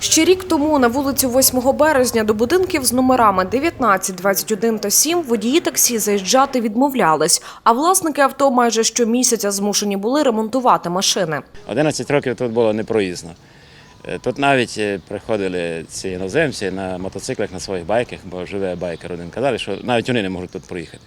Ще рік тому на вулицю 8 березня до будинків з номерами 19, 21 та 7 водії таксі заїжджати відмовлялись, а власники авто майже щомісяця змушені були ремонтувати машини. 11 років тут було непроїзно. Е, Тут навіть е, приходили ці іноземці на мотоциклах, на своїх байках, бо живе байкер один казали, що навіть вони не можуть тут проїхати.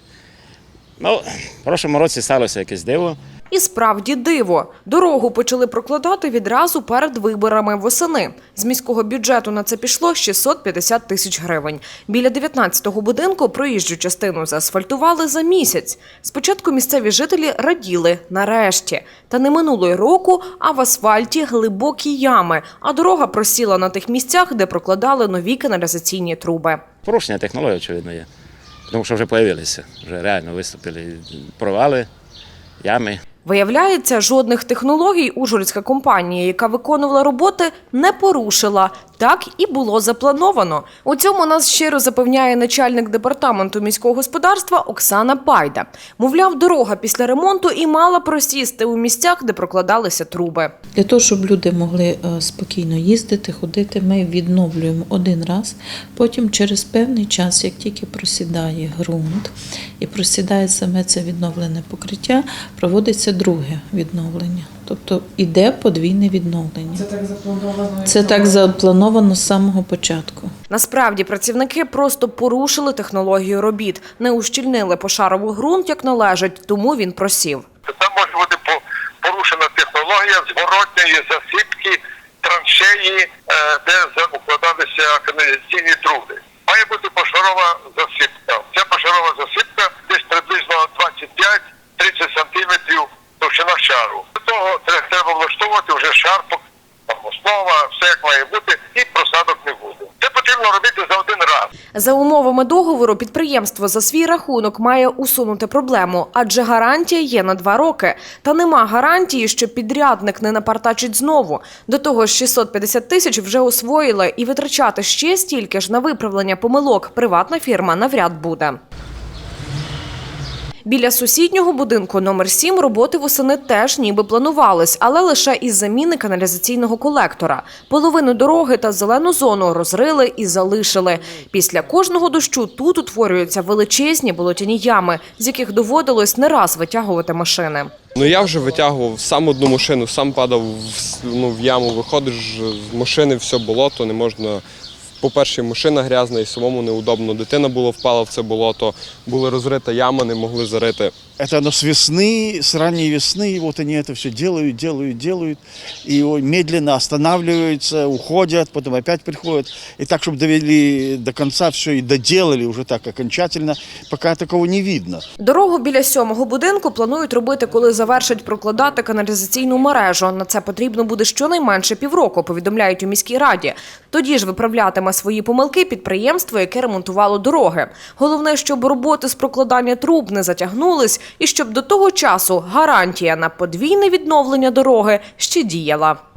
Ну, в прошлому році сталося якесь диво. І справді диво. Дорогу почали прокладати відразу перед виборами восени. З міського бюджету на це пішло 650 тисяч гривень. Біля 19-го будинку проїжджу частину заасфальтували за місяць. Спочатку місцеві жителі раділи нарешті. Та не минуло й року, а в асфальті глибокі ями, а дорога просіла на тих місцях, де прокладали нові каналізаційні труби. Порушення технологій, очевидно, є. Тому що вже з'явилися, вже реально виступили провали, ями. Виявляється, жодних технологій ужгородська компанія, яка виконувала роботи, не порушила. Так і було заплановано. У цьому нас щиро запевняє начальник департаменту міського господарства Оксана Пайда. Мовляв, дорога після ремонту і мала просісти у місцях, де прокладалися труби. Для того, щоб люди могли е, спокійно їздити, ходити, ми відновлюємо один раз. Потім через певний час, як тільки просідає ґрунт і просідає саме це відновлене покриття, проводиться друге відновлення. Тобто іде подвійне відновлення. Це так заплановано? Це так заплановано з самого початку. Насправді працівники просто порушили технологію робіт, не ущільнили пошаровий ґрунт як належить, тому він просів. Там може бути порушена технологія зворотньої засипки траншеї, е, де за- укладалися каналізаційні труби. Має бути пошарова засипка. Вже там основа, все як має бути, і просадок не буде. Це потрібно робити за один раз. За умовами договору, підприємство за свій рахунок має усунути проблему, адже гарантія є на два роки. Та нема гарантії, що підрядник не напартачить знову. До того ж, 650 тисяч вже освоїли, і витрачати ще стільки ж на виправлення помилок приватна фірма навряд буде. Біля сусіднього будинку номер 7 роботи восени теж ніби планувались, але лише із заміни каналізаційного колектора. Половину дороги та зелену зону розрили і залишили. Після кожного дощу тут утворюються величезні болотяні ями, з яких доводилось не раз витягувати машини. Ну я вже витягував сам одну машину, сам падав в, ну, в яму, виходиш з машини, все болото, не можна. По-перше, машина грязна і самому неудобно. Дитина була впала в це болото, була розрита яма, не могли зарити. Это оно с весны, с ранней весны, вот они это все делают, делают, делают, и о- медленно останавливаются, уходят, потом опять приходят. И так, чтобы довели до конца все и доделали уже так окончательно, пока такого не видно. Дорогу біля сьомого будинку планують робити, коли завершать прокладати каналізаційну мережу. На це потрібно буде щонайменше півроку, повідомляють у міській раді. Тоді ж виправлятиме свої помилки підприємство, яке ремонтувало дороги. Головне, щоб роботи з прокладання труб не затягнулись, і щоб до того часу гарантія на подвійне відновлення дороги ще діяла.